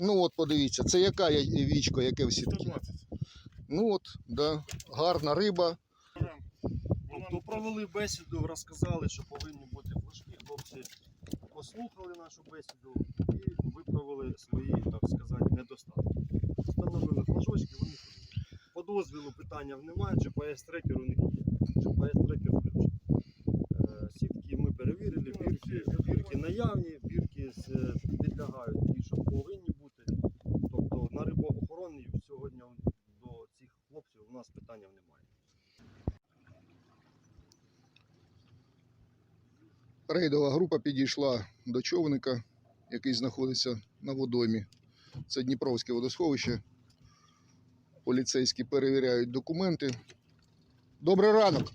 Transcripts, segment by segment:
Ну от подивіться, це яка вічко, яке в сітки? 120. Ну от, да, гарна риба. Тобто провели бесіду, розказали, що повинні бути флажки. Хлопці послухали нашу бесіду і виправили свої, так сказати, недостатки. Встановили флажочки, вони. По дозвілу питання немає, GPS-трекер у них є. GPS-трекер включений. Е, Сітки ми перевірили, бірки, бірки наявні, бірки підлягають ті, що Рейдова група підійшла до човника, який знаходиться на водоймі. Це Дніпровське водосховище. Поліцейські перевіряють документи. Добрий ранок!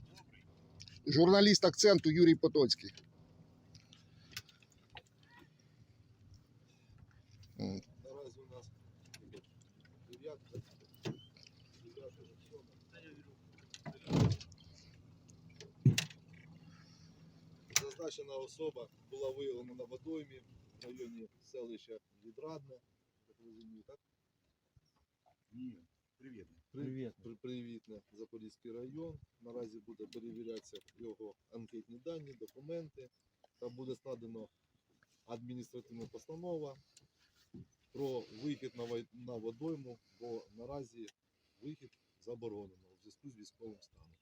Журналіст акценту Юрій Потоцький. Наразі у нас 9, 9, 7. Означена особа була виявлена на водоймі в районі селища Відрадне. Так розумію, так? Ні, привітне. Привітне. Привітне Запорізький район. Наразі буде перевірятися його анкетні дані, документи. Там буде складено адміністративна постанова про вихід на водойму, бо наразі вихід заборонено в зв'язку з військовим станом.